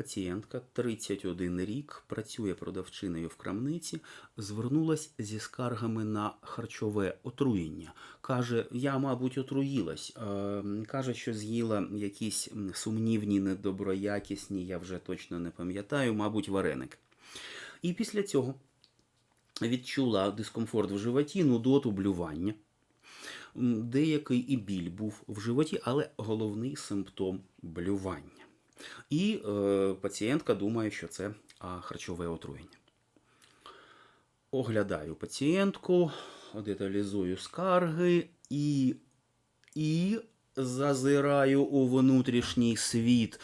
Пацієнтка 31 рік, працює продавчиною в крамниці, звернулась зі скаргами на харчове отруєння. Каже, я, мабуть, отруїлась. Каже, що з'їла якісь сумнівні, недоброякісні, я вже точно не пам'ятаю, мабуть, вареник. І після цього відчула дискомфорт в животі, нудоту, блювання. Деякий і біль був в животі, але головний симптом блювання. І е, пацієнтка думає, що це харчове отруєння. Оглядаю пацієнтку, деталізую скарги і, і зазираю у внутрішній світ,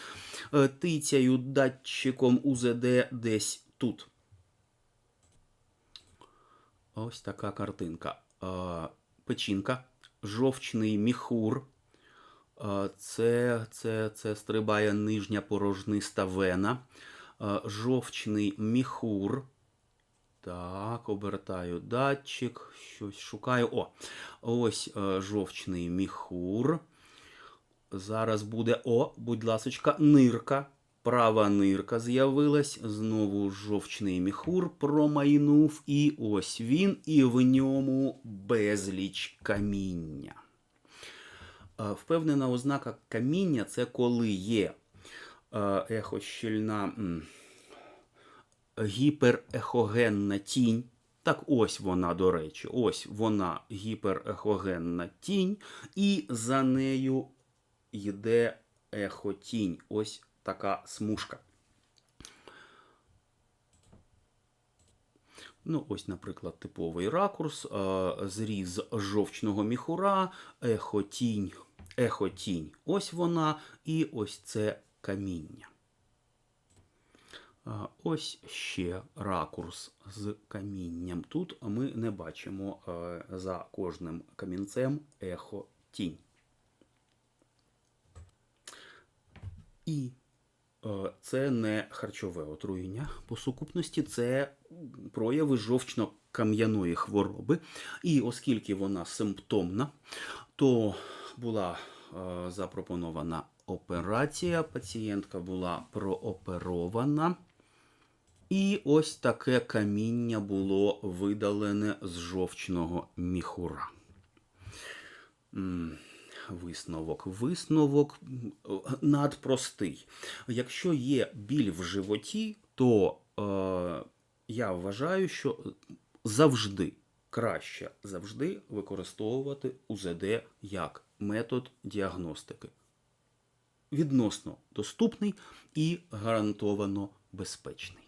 Е, тицяю датчиком УЗД десь тут. Ось така картинка. Печінка, жовчний міхур. Е, Це, це, це стрибає нижня порожниста вена. Е, Жовчний міхур. Так, обертаю датчик, щось шукаю. О, ось е, жовчний міхур. Зараз буде, о, будь ласочка, нирка. Права нирка з'явилась. Знову жовчний міхур промайнув. І ось він, і в ньому безліч каміння. Е, Впевнена ознака каміння це коли є е, ехощільна гіперехогенна тінь. Так ось вона, до речі, ось вона гіперехогенна тінь, і за нею йде ехотінь. Ось така смужка. Ну, ось, наприклад, типовий ракурс, е, зріз жовчного міхура, ехотінь, ехотінь. Ось вона, і ось це каміння. Ось ще ракурс з камінням. Тут ми не бачимо е, за кожним камінцем ехотінь. І е, це не харчове отруєння. По сукупності це прояви жовчно-кам'яної хвороби. І оскільки вона симптомна, то була е, запропонована операція. Пацієнтка була прооперована. І ось таке каміння було видалене з жовчного міхура. Висновок. Висновок надпростий. Якщо є біль в животі, то е, я вважаю, що завжди краще завжди використовувати УЗД як метод діагностики. Відносно доступний і гарантовано безпечний.